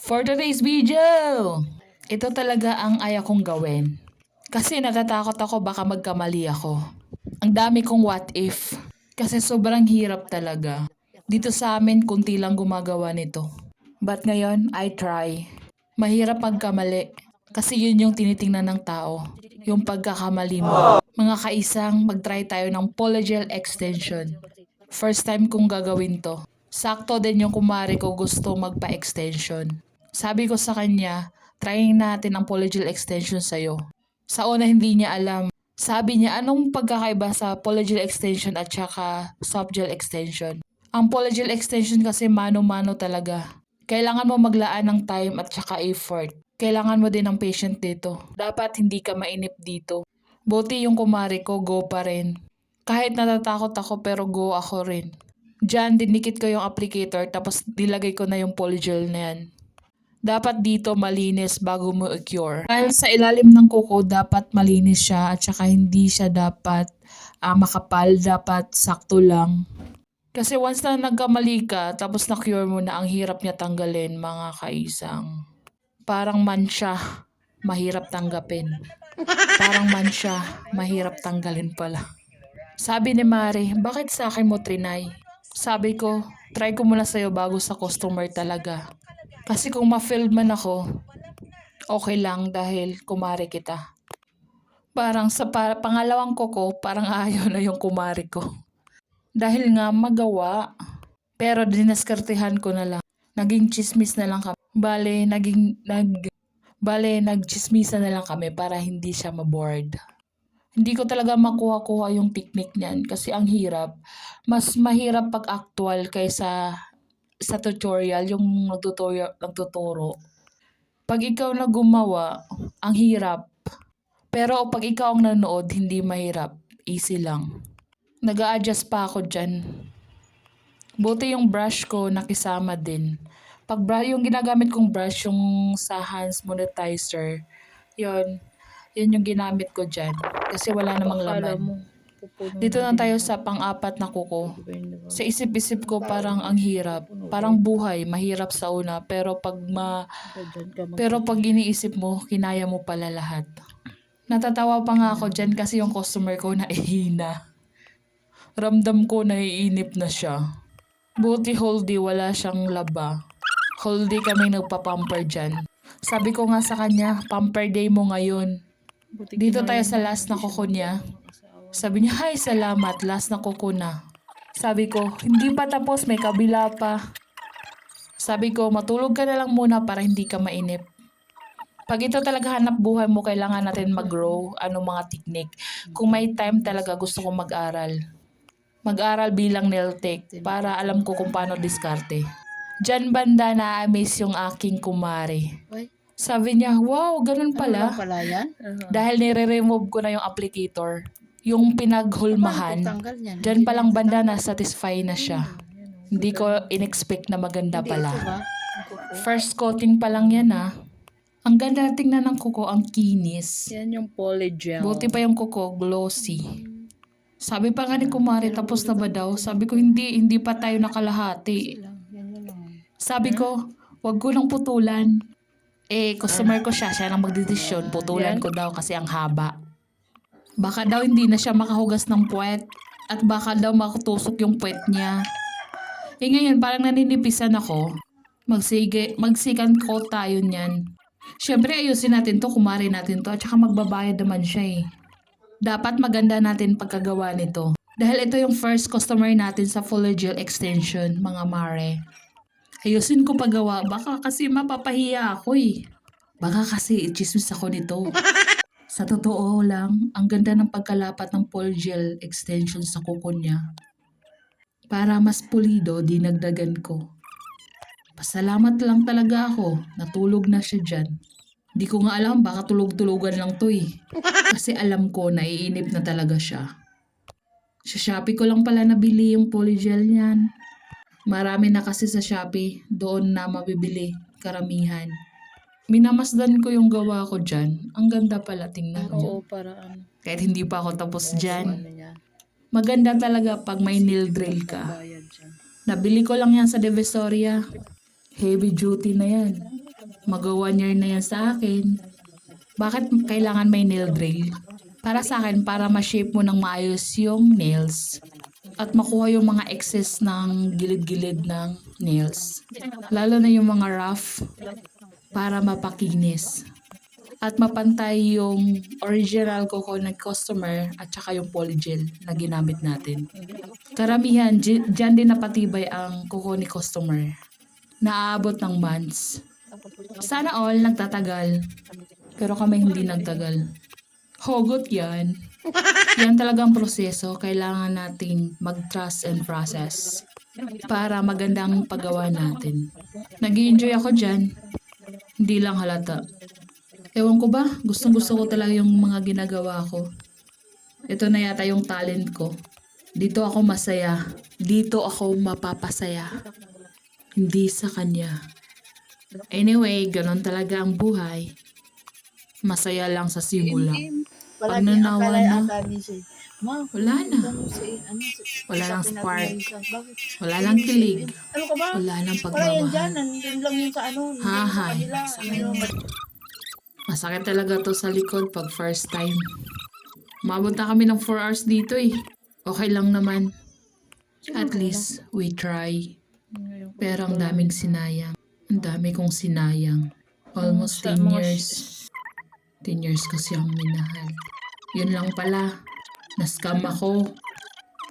For today's video, ito talaga ang ayaw kong gawin. Kasi natatakot ako baka magkamali ako. Ang dami kong what if. Kasi sobrang hirap talaga. Dito sa amin, kunti lang gumagawa nito. But ngayon, I try. Mahirap magkamali. Kasi yun yung tinitingnan ng tao. Yung pagkakamali mo. Mga kaisang, mag-try tayo ng polygel extension. First time kong gagawin to. Sakto din yung kumari ko gusto magpa-extension. Sabi ko sa kanya, trying natin ang polygel extension sa'yo. Sa una hindi niya alam. Sabi niya, anong pagkakaiba sa polygel extension at saka soft gel extension? Ang polygel extension kasi mano-mano talaga. Kailangan mo maglaan ng time at saka effort. Kailangan mo din ng patient dito. Dapat hindi ka mainip dito. Buti yung kumari ko, go pa rin. Kahit natatakot ako pero go ako rin. Diyan, dinikit ko yung applicator tapos nilagay ko na yung polygel na yan. Dapat dito malinis bago mo i-cure. Dahil sa ilalim ng kuko, dapat malinis siya at saka hindi siya dapat ah, makapal, dapat sakto lang. Kasi once na nagkamali ka, tapos na-cure mo na, ang hirap niya tanggalin, mga kaisang. Parang mansya, mahirap tanggapin. Parang mansya, mahirap tanggalin pala. Sabi ni Mari, bakit sa akin mo trinay? Sabi ko, try ko muna sa'yo bago sa customer talaga. Kasi kung ma-filled man ako, okay lang dahil kumari kita. Parang sa pa- pangalawang koko, parang ayaw na yung kumari ko. Dahil nga magawa. Pero dinaskartehan ko na lang. Naging chismis na lang kami. Bale, naging, nag, bale, nagchismisa na lang kami para hindi siya maboard. Hindi ko talaga makuha-kuha yung technique niyan kasi ang hirap. Mas mahirap pag actual kaysa sa tutorial, yung nagtutorial, nagtuturo. Pag ikaw na gumawa, ang hirap. Pero pag ikaw ang nanood, hindi mahirap. Easy lang. nag adjust pa ako dyan. Buti yung brush ko nakisama din. Pag yung ginagamit kong brush, yung sa hands monetizer, yun, yun yung ginamit ko dyan. Kasi wala namang Akala laman. mo, Dito na tayo sa pang-apat na kuko. Di ba yun, di ba? Sa isip-isip ko parang ang hirap. Parang buhay, mahirap sa una. Pero pag ma pero pag iniisip mo, kinaya mo pala lahat. Natatawa pa nga ako dyan kasi yung customer ko naihina. Ramdam ko naiinip na siya. Buti whole day wala siyang laba. Whole day kami nagpa-pamper dyan. Sabi ko nga sa kanya, pamper day mo ngayon. Dito tayo sa last na kuko niya. Sabi niya, hi, salamat. Last na kuko na. Sabi ko, hindi pa tapos, may kabila pa. Sabi ko, matulog ka na lang muna para hindi ka mainip. Pag ito talaga hanap buhay mo, kailangan natin mag-grow. Anong mga technique. Kung may time talaga gusto ko mag-aral. Mag-aral bilang nail tech para alam ko kung paano diskarte. Diyan banda na-amaze yung aking kumari. Ay, Sabi niya, wow, ganun ano pala. lang pala yan? Uh-huh. Dahil nire-remove ko na yung applicator, yung pinaghulmahan, dyan palang banda na satisfy na siya. Oh. Hindi ko in-expect na maganda pala. First coating pa lang yan ah. Ang ganda tingnan ng kuko, ang kinis. Yan yung polygel. Buti pa yung kuko, glossy. Sabi pa nga ni Kumari, tapos na ba daw? Sabi ko, hindi, hindi pa tayo nakalahati. Lang, lang. Sabi ko, wag ko nang putulan. Eh, customer ko siya, siya nang magdidesisyon. Putulan ko daw kasi ang haba. Baka daw hindi na siya makahugas ng puwet. At baka daw makutusok yung puwet niya. Eh ngayon, parang naninipisan ako. Magsige, magsikan ko tayo niyan. Siyempre, ayusin natin to, kumari natin to, at saka magbabayad naman siya eh. Dapat maganda natin pagkagawa nito. Dahil ito yung first customer natin sa Fuller Gel Extension, mga mare. Ayusin ko paggawa. Baka kasi mapapahiya ako eh. Baka kasi chismis ako nito. Sa totoo lang, ang ganda ng pagkalapat ng Paul Gel extension sa kuko niya. Para mas pulido, dinagdagan ko. Pasalamat lang talaga ako. Natulog na siya dyan. Hindi ko nga alam, baka tulog-tulugan lang to eh. Kasi alam ko, naiinip na talaga siya. Sa Shopee ko lang pala nabili yung polygel niyan. Marami na kasi sa Shopee, doon na mabibili, karamihan. Minamasdan ko yung gawa ko dyan. Ang ganda pala, tingnan Oo, mo. para ano. Kahit hindi pa ako tapos dyan. Ano. Maganda talaga pag may nail drill ka. Nabili ko lang yan sa Divisoria. Heavy duty na yan. Mag one year na yan sa akin. Bakit kailangan may nail drill? Para sa akin, para ma-shape mo ng maayos yung nails. At makuha yung mga excess ng gilid-gilid ng nails. Lalo na yung mga rough para mapakinis. At mapantay yung original ng customer at saka yung polygel na ginamit natin. Karamihan, dyan din napatibay ang ni customer. Naaabot ng months. Sana all nagtatagal. Pero kami hindi nagtagal. Hugot yan. Yan talagang proseso. Kailangan nating mag-trust and process para magandang paggawa natin. nag enjoy ako dyan. Hindi lang halata. Ewan ko ba, gustong gusto ko talaga yung mga ginagawa ko. Ito na yata yung talent ko. Dito ako masaya. Dito ako mapapasaya. Hindi sa kanya. Anyway, ganon talaga ang buhay. Masaya lang sa simula. Pag nanawa na. Ma, Wala na. ano Wala lang spark. Wala lang kilig. Ano ka ba? Wala lang Wala yan dyan. pagmamahal. Nandun lang yun sa ano. Hahay. kanila. Ano, Masakit talaga to sa likod pag first time. Mabot na kami ng 4 hours dito eh. Okay lang naman. At least, we try. Pero ang daming sinayang. Ang dami kong sinayang. Almost 10 years. 10 years kasi ang minahal. Yun lang pala. Nascam ako.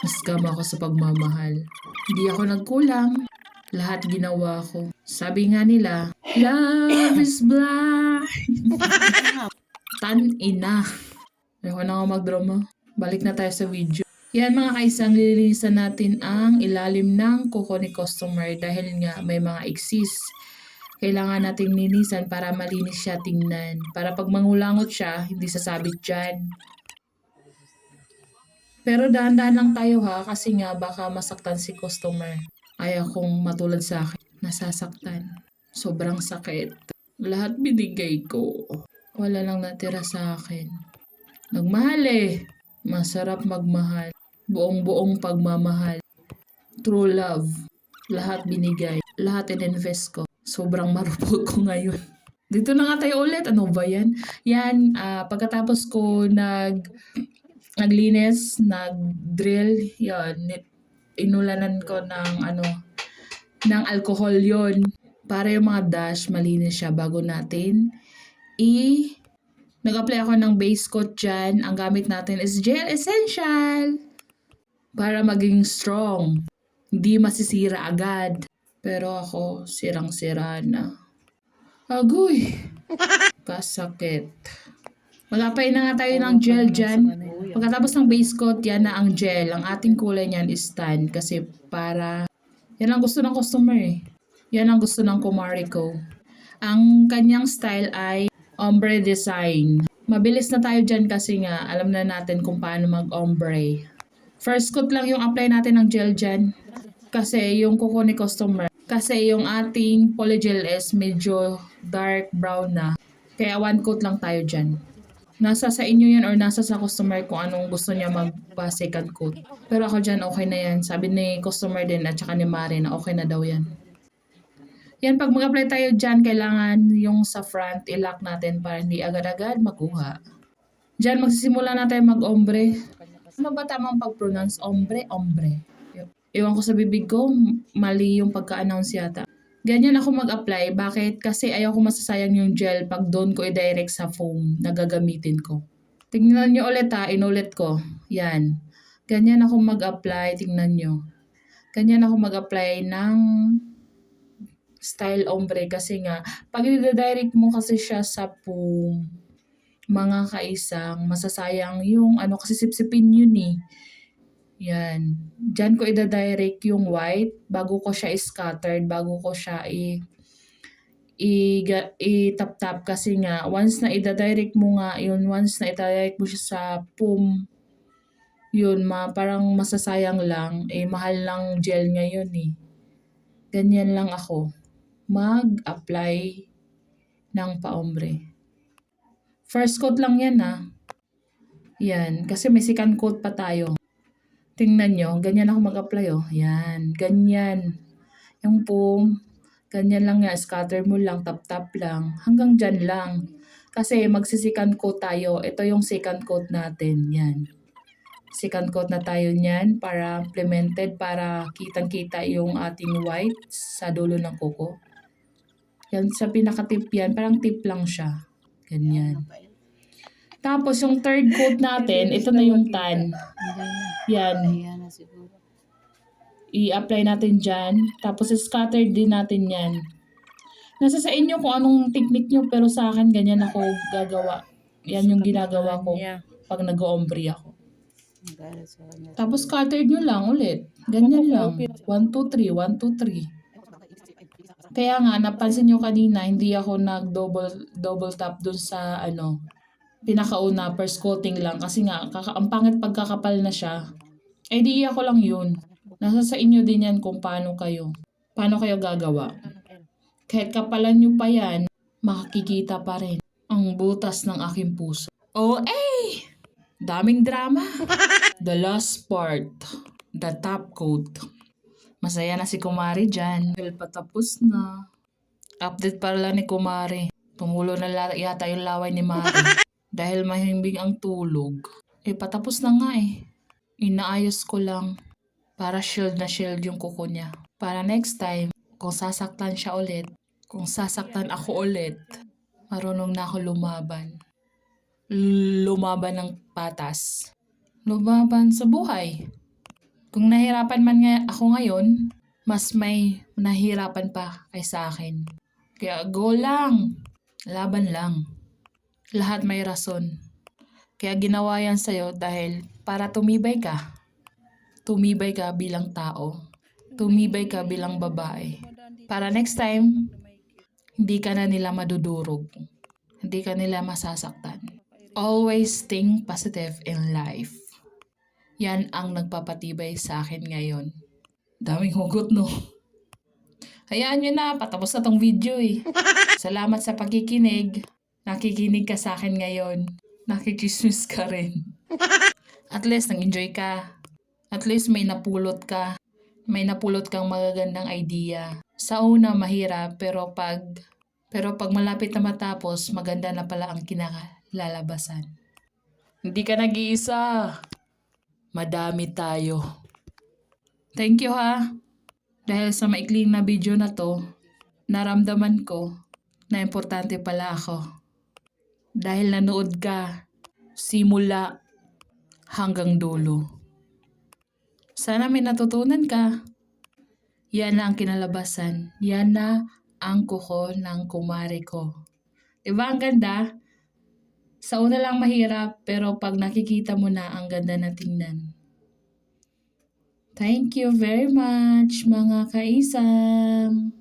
Nascam ako sa pagmamahal. Hindi ako nagkulang. Lahat ginawa ko. Sabi nga nila, Love is blind. Tan ina. Ayoko na ako magdrama. Balik na tayo sa video. Yan mga kaisang, lilinisan natin ang ilalim ng kuko ni customer dahil nga may mga exist. Kailangan nating linisan para malinis siya tingnan. Para pag mangulangot siya, hindi sasabit dyan. Pero dahan-dahan lang tayo ha kasi nga baka masaktan si customer. Ayaw kong matulad sa akin. Nasasaktan. Sobrang sakit. Lahat binigay ko. Wala lang natira sa akin. Nagmahal eh. Masarap magmahal. Buong-buong pagmamahal. True love. Lahat binigay. Lahat in-invest ko. Sobrang marupok ko ngayon. Dito na nga tayo ulit. Ano ba yan? Yan, ah, pagkatapos ko nag naglinis, nag-drill, yon inulanan ko ng ano, ng alcohol yon para yung mga dash malinis siya bago natin i nag-apply ako ng base coat dyan. Ang gamit natin is Gel Essential para maging strong. Hindi masisira agad. Pero ako, sirang-sira na. Agoy! Kasakit. Mag-apply na nga tayo ng gel dyan. Pagkatapos ng base coat, yan na ang gel. Ang ating kulay niyan is tan kasi para... Yan ang gusto ng customer eh. Yan ang gusto ng kumari ko. Ang kanyang style ay ombre design. Mabilis na tayo dyan kasi nga alam na natin kung paano mag-ombre. First coat lang yung apply natin ng gel dyan. Kasi yung kuko ni customer. Kasi yung ating polygel is medyo dark brown na. Kaya one coat lang tayo dyan. Nasa sa inyo yan or nasa sa customer kung anong gusto niya magpa-second coat. Pero ako dyan, okay na yan. Sabi ni customer din at saka ni Mari na okay na daw yan. Yan, pag mag-apply tayo dyan, kailangan yung sa front, ilock natin para hindi agad-agad makuha. Dyan, magsisimula na tayo mag-ombre. Ano ba tamang pag-pronounce? Ombre? Ombre. Iwan ko sa bibig ko, mali yung pagka-announce yata. Ganyan ako mag-apply. Bakit? Kasi ayaw ko masasayang yung gel pag doon ko i-direct sa foam na gagamitin ko. Tingnan nyo ulit ha, inulit ko. Yan. Ganyan ako mag-apply, tingnan nyo. Ganyan ako mag-apply ng style ombre kasi nga, pag i-direct mo kasi siya sa foam, mga kaisang, masasayang yung ano, kasi sipsipin yun eh. Yan. Diyan ko ida-direct yung white bago ko siya scattered, bago ko siya i i-tap-tap kasi nga once na ida-direct mo nga yun once na ida-direct mo siya sa pum yun ma parang masasayang lang. Eh mahal lang gel ngayon eh. Ganyan lang ako. Mag-apply ng paombre. First coat lang yan ah. Yan kasi may second coat pa tayo Tingnan nyo, ganyan ako mag-apply oh. Yan, ganyan. Yung foam, Ganyan lang nga, scatter mo lang, tap-tap lang. Hanggang dyan lang. Kasi magsisecond coat tayo. Ito yung second coat natin. Yan. Second coat na tayo niyan para implemented para kitang-kita yung ating white sa dulo ng kuko. Yan sa pinaka-tip yan. Parang tip lang siya. Ganyan. Tapos yung third coat natin, ito na yung tan. Yan. Ayan na siguro. i-apply natin dyan. Tapos scatter din natin yan. Nasa sa inyo kung anong technique nyo, pero sa akin ganyan ako gagawa. Yan yung ginagawa ko Yeah. pag nag-ombre ako. Tapos scatter nyo lang ulit. Ganyan lang. 1, 2, 3, 1, 2, 3. Kaya nga, napansin nyo kanina, hindi ako nag-double double tap dun sa ano, pinakauna, first coating lang. Kasi nga, kaka, ang pangit pagkakapal na siya. Eh di ako lang yun. Nasa sa inyo din yan kung paano kayo. Paano kayo gagawa. Kahit kapalan nyo pa yan, makikita pa rin ang butas ng aking puso. Oh, eh! Daming drama. The last part. The top coat. Masaya na si Kumari dyan. Dahil patapos na. Update pala ni Kumari. Tumulo na yata yung laway ni Mari. Dahil mahimbing ang tulog. Eh, patapos na nga eh. Inaayos ko lang. Para shield na shield yung kuko niya. Para next time, kung sasaktan siya ulit, kung sasaktan ako ulit, marunong na ako lumaban. Lumaban ng patas. Lumaban sa buhay. Kung nahirapan man nga ako ngayon, mas may nahirapan pa kaysa akin. Kaya go lang. Laban lang. Lahat may rason. Kaya ginawa yan sa'yo dahil para tumibay ka. Tumibay ka bilang tao. Tumibay ka bilang babae. Para next time, hindi ka na nila madudurog. Hindi ka nila masasaktan. Always think positive in life. Yan ang nagpapatibay sa akin ngayon. Daming hugot, no? Hayaan nyo na, patapos na tong video eh. Salamat sa pagkikinig. Nakikinig ka sa akin ngayon. Nakikismis ka rin. At least, nang-enjoy ka. At least, may napulot ka. May napulot kang magagandang idea. Sa una, mahirap, pero pag pero pag malapit na matapos, maganda na pala ang kinakalalabasan. Hindi ka nag-iisa. Madami tayo. Thank you ha. Dahil sa maikling na video na to, naramdaman ko na importante pala ako. Dahil nanood ka, simula hanggang dulo. Sana may natutunan ka. Yan na ang kinalabasan. Yan na ang kuko ng kumare ko. Diba ang ganda? Sa una lang mahirap, pero pag nakikita mo na, ang ganda na tingnan. Thank you very much, mga kaisam.